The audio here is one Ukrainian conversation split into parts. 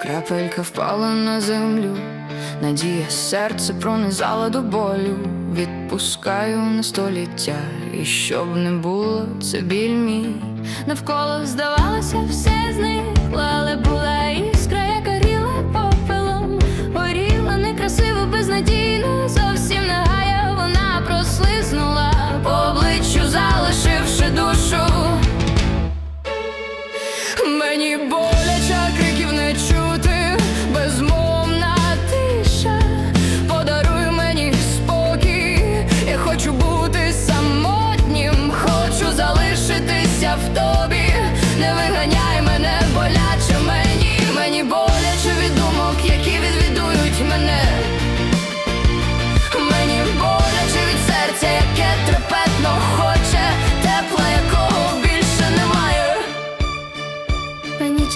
Крапелька впала на землю, надія серце пронизала до болю. Відпускаю на століття, і щоб не було, це біль мій. Навколо здавалося, все зникло, але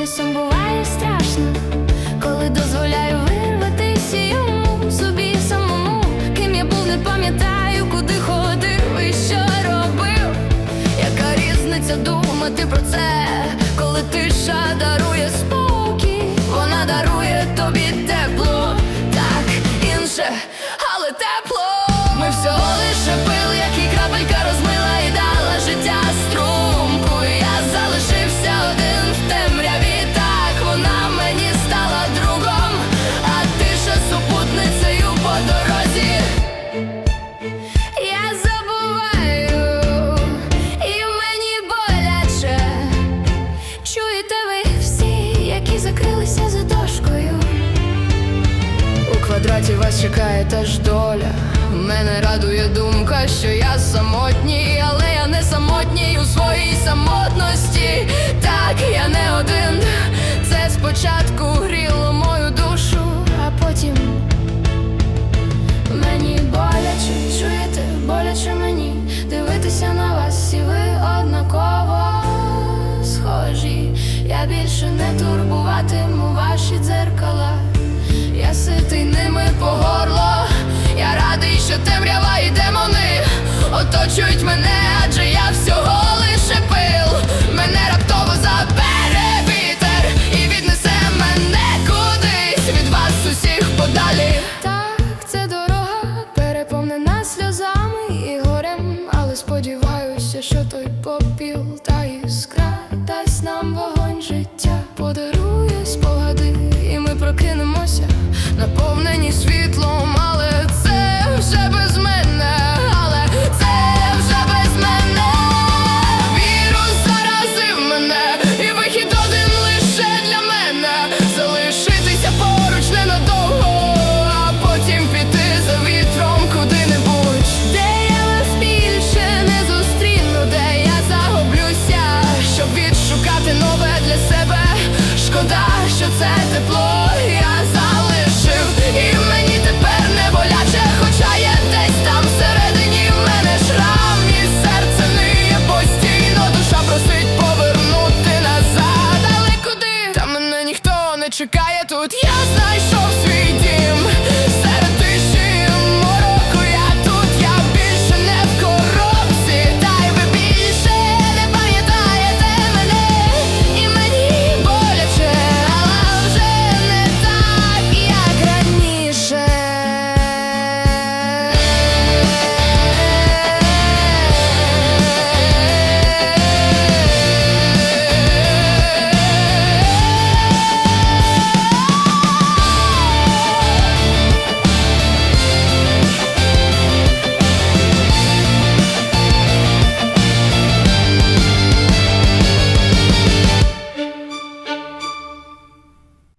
часом буває страшно, коли дозволяю вирватися йому собі самому. Ким я був, не пам'ятаю, куди ходив і що робив. Яка різниця думати про це, коли тиша дарує спокій, вона дарує тобі тепло, так інше, У вас чекає теж доля. Мене радує думка, що я самотній, але я не самотній у своїй самотності. Так, я не один. Це спочатку гріло мою душу, а потім мені боляче, чуєте, боляче мені дивитися на вас, і ви однаково схожі. Я більше не турбуватиму ваші дзеркала. Ситий ними по горло, я радий, що темрява і демони оточують мене, адже я всього лише пил, мене раптово забере вітер і віднесе мене кудись від вас усіх подалі. Так, це дорога переповнена сльозами і горем, але сподіваюся, що той попіл та іскра дасть нам вогонь життя, подарує спогади, і ми прокинемося наповнені світлом, але це вже без мене.